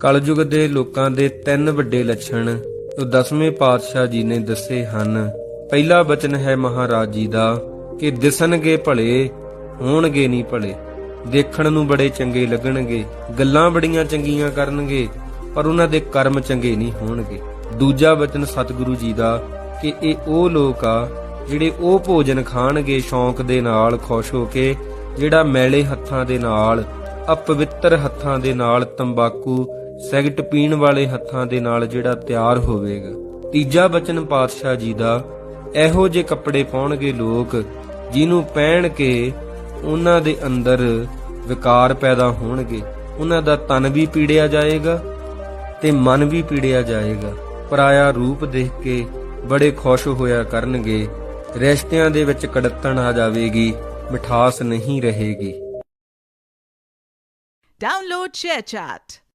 ਕਲਯੁਗ ਦੇ ਲੋਕਾਂ ਦੇ ਤਿੰਨ ਵੱਡੇ ਲੱਛਣ ਉਹ ਦਸਵੇਂ ਪਾਤਸ਼ਾਹ ਜੀ ਨੇ ਦੱਸੇ ਹਨ। ਪਹਿਲਾ ਬਚਨ ਹੈ ਮਹਾਰਾਜ ਜੀ ਦਾ, ਕਿ ਦਿਸਣਗੇ ਭਲੇ, ਹੋਣਗੇ ਨਹੀਂ ਭਲੇ। ਦੇਖਣ ਨੂੰ ਬੜੇ ਚੰਗੇ ਲੱਗਣਗੇ, ਗੱਲਾਂ ਬੜੀਆਂ ਚੰਗੀਆਂ ਕਰਨਗੇ, ਪਰ ਉਹਨਾਂ ਦੇ ਕਰਮ ਚੰਗੇ ਨਹੀਂ ਹੋਣਗੇ। ਦੂਜਾ ਬਚਨ ਸਤਿਗੁਰੂ ਜੀ ਦਾ, ਕਿ ਇਹ ਉਹ ਲੋਕ ਆ, ਜਿਹੜੇ ਉਹ ਭੋਜਨ ਖਾਣਗੇ ਸ਼ੌਂਕ ਦੇ ਨਾਲ, ਖੁਸ਼ ਹੋ ਕੇ, ਜਿਹੜਾ ਮੈਲੇ ਹੱਥਾਂ ਦੇ ਨਾਲ, ਅਪਵਿੱਤਰ ਹੱਥਾਂ ਦੇ ਨਾਲ ਤੰਬਾਕੂ ਸਿਗਰਟ ਪੀਣ ਵਾਲੇ ਹੱਥਾਂ ਦੇ ਨਾਲ ਜਿਹੜਾ ਤਿਆਰ ਹੋਵੇਗਾ। ਤੀਜਾ ਬਚਨ ਪਾਤਸ਼ਾਹ ਜੀ ਦਾ, ਇਹੋ ਜਿਹੇ ਕੱਪੜੇ ਪਾਉਣਗੇ ਲੋਕ ਜਿਹਨੂੰ ਪਹਿਨ ਕੇ ਉਹਨਾਂ ਦੇ ਅੰਦਰ ਵਿਕਾਰ ਪੈਦਾ ਹੋਣਗੇ। ਉਹਨਾਂ ਦਾ ਤਨ ਵੀ ਪੀੜਿਆ ਜਾਏਗਾ ਤੇ ਮਨ ਵੀ ਪੀੜਿਆ ਜਾਏਗਾ। ਪਰਾਇਆ ਰੂਪ ਦੇਖ ਕੇ ਬੜੇ ਖੁਸ਼ ਹੋਇਆ ਕਰਨਗੇ। ਰਿਸ਼ਤਿਆਂ ਦੇ ਵਿੱਚ ਕੜੱਤਣ ਆ ਜਾਵੇਗੀ, ਮਿਠਾਸ ਨਹੀਂ ਰਹੇਗੀ। Download ShareChat.